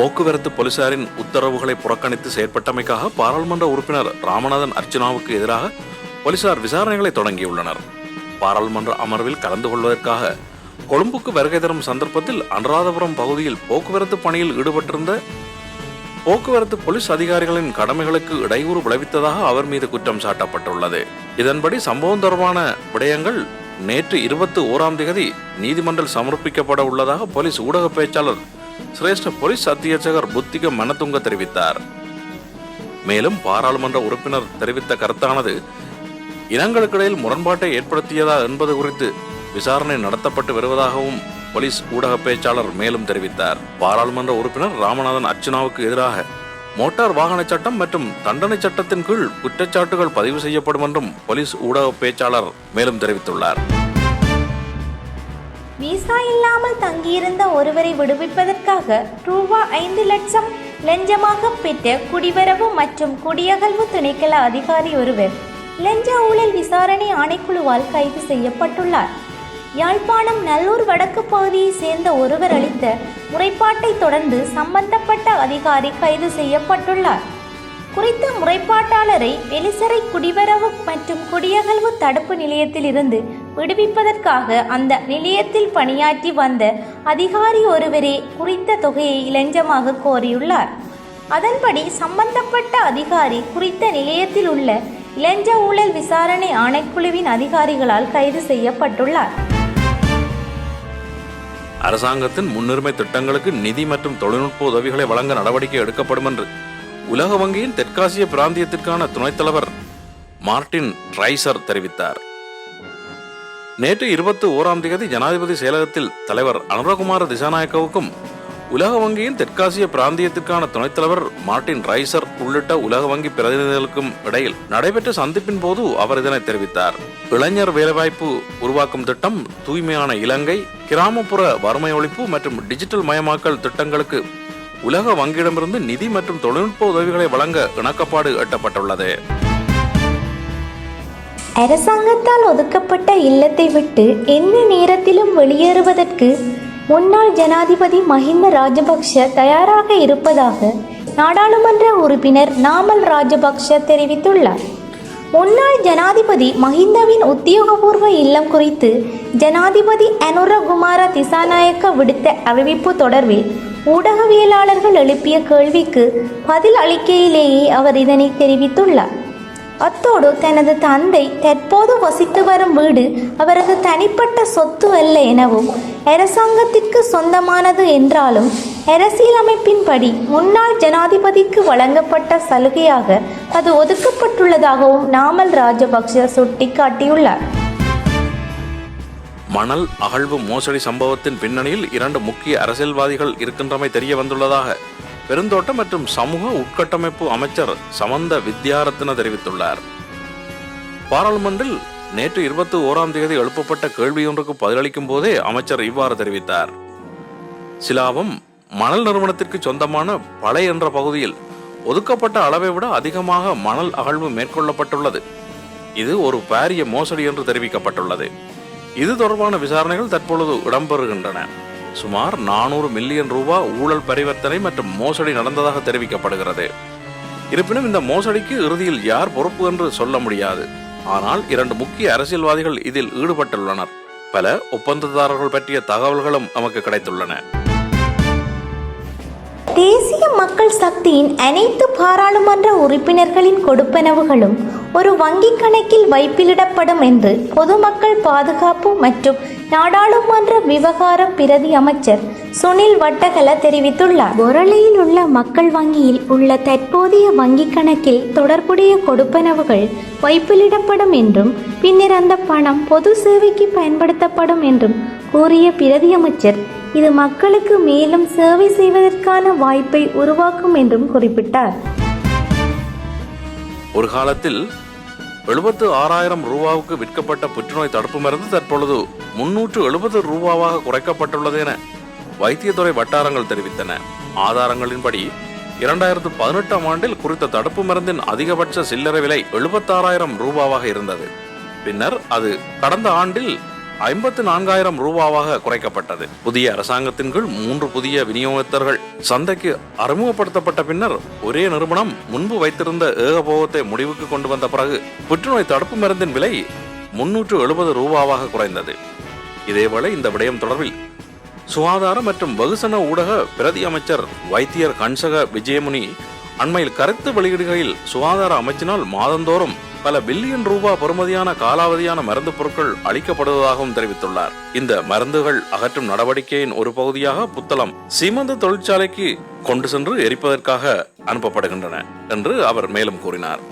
போக்குவரத்து போலீசாரின் உத்தரவுகளை புறக்கணித்து செயற்பட்டமைக்காக பாராளுமன்ற உறுப்பினர் ராமநாதன் அர்ச்சனாவுக்கு எதிராக போலீசார் விசாரணைகளை தொடங்கியுள்ளனர். பாராளுமன்ற அமர்வில் கலந்து கொள்வதற்காக கொழும்புக்கு வருகை தரும் சந்தர்ப்பத்தில் அனுராதபுரம் பகுதியில் போக்குவரத்து பணியில் ஈடுபட்டிருந்த போக்குவரத்து போலீஸ் அதிகாரிகளின் கடமைகளுக்கு இடையூறு விளைவித்ததாக அவர் மீது குற்றம் சாட்டப்பட்டுள்ளது. இதன்படி சம்பவம் தொடர்பான விடயங்கள் நேற்று இருபத்தி ஓராம் தேதி நீதிமன்றில் சமர்ப்பிக்கப்பட உள்ளதாக போலீஸ் ஊடக பேச்சாளர் சிரேஷ்ட போலீஸ் அத்தியட்சகர் புத்திக மனதுங்க தெரிவித்தார். மேலும் பாராளுமன்ற உறுப்பினர் தெரிவித்த கருத்தானது இனங்களுக்கிடையில் முரண்பாட்டை ஏற்படுத்தியதா என்பது குறித்து விசாரணை நடத்தப்பட்டு வருவதாகவும் போலீஸ் ஊடக பேச்சாளர் மேலும் தெரிவித்தார். பாராளுமன்ற உறுப்பினர் ராமநாதன் அர்ச்சனாவுக்கு எதிராக மோட்டார் வாகன சட்டம் மற்றும் தண்டனை சட்டத்தின் கீழ் குற்றச்சாட்டுகள் பதிவு செய்யப்படும் என்றும் போலீஸ் ஊடக பேச்சாளர் மேலும் தெரிவித்துள்ளார். விசா இல்லாமல் தங்கியிருந்த ஒருவரை விடுவிப்பதற்காக ரூபா ஐந்து லட்சம் லஞ்சமாக பெற்ற குடிவரவு மற்றும் குடியகல்வு திணைக்கள அதிகாரி ஒருவர் லஞ்ச ஊழல் விசாரணை ஆணைக்குழுவால் கைது செய்யப்பட்டுள்ளார். யாழ்ப்பாணம் நல்லூர் வடக்கு பகுதியைச் சேர்ந்த ஒருவர் அளித்த முறைப்பாட்டை தொடர்ந்து சம்பந்தப்பட்ட அதிகாரி கைது செய்யப்பட்டுள்ளார். குறித்த முறைப்பாட்டாளரை வெளிசரை குடிவரவு மற்றும் குடியகல்வு தடுப்பு நிலையத்தில் இருந்து விடுவிப்பதற்காக அந்த நிலையத்தில் பணியாற்றி வந்த அதிகாரி ஒருவரே குறித்த தொகையை இலஞ்சமாக கோரியுள்ளார். அதன்படி சம்பந்தப்பட்ட அதிகாரி குறித்த நிலையத்தில் உள்ள இளஞ்ச ஊழல் விசாரணை ஆணைக்குழுவின் அதிகாரிகளால் கைது செய்யப்பட்டுள்ளார். அரசாங்கத்தின் முன்னுரிமை திட்டங்களுக்கு நிதி மற்றும் தொழில்நுட்ப உதவிகளை வழங்க நடவடிக்கை எடுக்கப்படும் என்று உலக வங்கியின் தெற்காசிய பிராந்தியத்திற்கான துணைத் தலைவர் மார்டின் ரைசர் தெரிவித்தார். நேற்று இருபத்தி ஓராம் தேதி ஜனாதிபதி செயலகத்தில் தலைவர் அனுரகுமார திசாநாயக்கவுக்கும் உலக வங்கியின் தெற்காசிய பிராந்தியத்திற்கான துணைத் தலைவர் மார்டின் ரைசர் உள்ளிட்ட உலக வங்கி பிரதிநிதிகளுக்கும் இடையில் நடைபெற்ற சந்திப்பின் போது அவர் இதனை தெரிவித்தார். இளைஞர் வேலைவாய்ப்பு உருவாக்கும் திட்டம் தூய்மையான இலங்கை கிராமப்புற வறுமை ஒழிப்பு மற்றும் டிஜிட்டல் மயமாக்கல் திட்டங்களுக்கு உலக வங்கியிடமிருந்து நிதி மற்றும் தொழில்நுட்ப உதவிகளை வழங்க இணக்கப்பாடு எட்டப்பட்டுள்ளது. அரசாங்கத்தால் ஒதுக்கப்பட்ட இல்லத்தை விட்டு எந்த நேரத்திலும் வெளியேறுவதற்கு முன்னாள் ஜனாதிபதி மஹிந்த ராஜபக்ஷ தயாராக இருப்பதாக நாடாளுமன்ற உறுப்பினர் நாமல் ராஜபக்ஷ தெரிவித்துள்ளார். முன்னாள் ஜனாதிபதி மஹிந்தவின் உத்தியோகபூர்வ இல்லம் குறித்து ஜனாதிபதி அனுரகுமார திசாநாயக்க விடுத்த அறிவிப்பு தொடர்பில் ஊடகவியலாளர்கள் எழுப்பிய கேள்விக்கு பதில் அளிக்கையிலேயே அவர் இதனை தெரிவித்துள்ளார். அத்தோடு தனது தந்தை தற்போது வசித்து வரும் வீடு அவரது தனிப்பட்ட சொத்து அல்ல எனவும் அரசாங்கத்திற்கு சொந்தமானது என்றாலும் அரசியலமைப்பின்படி முன்னாள் ஜனாதிபதிக்கு வழங்கப்பட்ட சலுகையாக அது ஒதுக்கப்பட்டுள்ளதாகவும் நாமல் ராஜபக்ஷ சுட்டிக்காட்டியுள்ளார். மணல் அகழ்வு மோசடி சம்பவத்தின் பின்னணியில் இரண்டு முக்கிய அரசியல்வாதிகள் இருக்கின்றமை தெரிய வந்துள்ளதாக பெருந்தோட்டம் மற்றும் சமூக உட்கட்டமைப்பு அமைச்சர் சமந்த வித்யாரத்ன தெரிவித்துள்ளார். பாராளுமன்றில் நேற்று இருபத்தி ஓராம் தேதி எழுப்பப்பட்ட கேள்வியொன்றுக்கு பதிலளிக்கும் போதே அமைச்சர் இவ்வாறு தெரிவித்தார். சிலாவம் மணல் நிறுவனத்திற்கு சொந்தமான பளை என்ற பகுதியில் ஒதுக்கப்பட்ட அளவை விட அதிகமாக மணல் அகழ்வு மேற்கொள்ளப்பட்டுள்ளது. இது ஒரு பாரிய மோசடி என்று தெரிவிக்கப்பட்டுள்ளது. இது தொடர்பான விசாரணைகள் தற்பொழுது இடம்பெறுகின்றன. சுமார் நானூறு மில்லியன் ரூபாய் ஊழல் பரிவர்த்தனை மற்றும் மோசடி நடந்ததாக தெரிவிக்கப்படுகிறது. இருப்பினும் இந்த மோசடிக்கு இறுதியில் யார் பொறுப்பு என்று சொல்ல முடியாது. ஆனால் இரண்டு முக்கிய அரசியல்வாதிகள் இதில் ஈடுபட்டுள்ளனர். பல ஒப்பந்ததாரர்கள் பற்றிய தகவல்களும் நமக்கு கிடைத்துள்ளன. தேசிய மக்கள் சக்தியின் அனைத்து பாராளுமன்ற உறுப்பினர்களின் கொடுப்பனவுகளும் ஒரு வங்கிக் கணக்கில் வைப்பிலிடப்படும் என்று பொதுமக்கள் பாதுகாப்பு மற்றும் நாடாளுமன்ற விவகார பிரதி அமைச்சர் சுனில் வட்டகல தெரிவித்துள்ளார். பொரளியில் உள்ள மக்கள் வங்கியில் உள்ள தற்போதைய வங்கிக் கணக்கில் தொடர்புடைய கொடுப்பனவுகள் வைப்பிலிடப்படும் என்றும் பின்னர் அந்த பணம் பொது சேவைக்கு பயன்படுத்தப்படும் என்றும் கூறிய பிரதி அமைச்சர் இது மக்களுக்கு மேலும் சேவை செய்வதற்கான வாய்ப்பை உருவாக்கும் என்றும் குறிப்பிட்டார். ஒரு காலத்தில் எழுபத்து ஆறாயிரம் ரூபாவுக்கு விற்கப்பட்ட புற்றுநோய் தடுப்பு மருந்து தற்பொழுது முன்னூற்று எழுபது ரூபாவாக குறைக்கப்பட்டுள்ளது என வைத்தியத்துறை வட்டாரங்கள் தெரிவித்தன. ஆதாரங்களின்படி இரண்டாயிரத்து பதினெட்டாம் ஆண்டில் குறித்த தடுப்பு மருந்தின் அதிகபட்ச சில்லறை விலை எழுபத்தாறாயிரம் ரூபாவாக இருந்தது. பின்னர் அது கடந்த ஆண்டில் ஐம்பத்து நான்காயிரம் ரூபாவாக குறைக்கப்பட்டது. புதிய அரசாங்கத்தின் கீழ் மூன்று புதிய விநியோகத்தர்கள் சந்தைக்கு அறிமுகப்படுத்தப்பட்ட பின்னர் ஒரே நிறுவனம் முன்பு வைத்திருந்த ஏகபோகத்தை முடிவுக்கு கொண்டு வந்த பிறகு புற்றுநோய் தடுப்பு மருந்தின் விலை முன்னூற்று எழுபது ரூபாவாக குறைந்தது. இதேவேளை இந்த விடயம் தொடர்பில் சுகாதார மற்றும் வெகுசன ஊடக பிரதி அமைச்சர் வைத்தியர் கன்சக விஜயமுனி அண்மையில் கருத்து வெளியிடுகையில் சுகாதார அமைச்சினால் மாதந்தோறும் பல பில்லியன் ரூபா பெறுமதியான காலாவதியான மருந்து பொருட்கள் அளிக்கப்படுவதாகவும் தெரிவித்துள்ளார். இந்த மருந்துகள் அகற்றும் நடவடிக்கையின் ஒரு பகுதியாக புத்தளம் சிமந்த தொழிற்சாலைக்கு கொண்டு சென்று எரிப்பதற்காக அனுப்பப்படுகின்றன என்று அவர் மேலும் கூறினார்.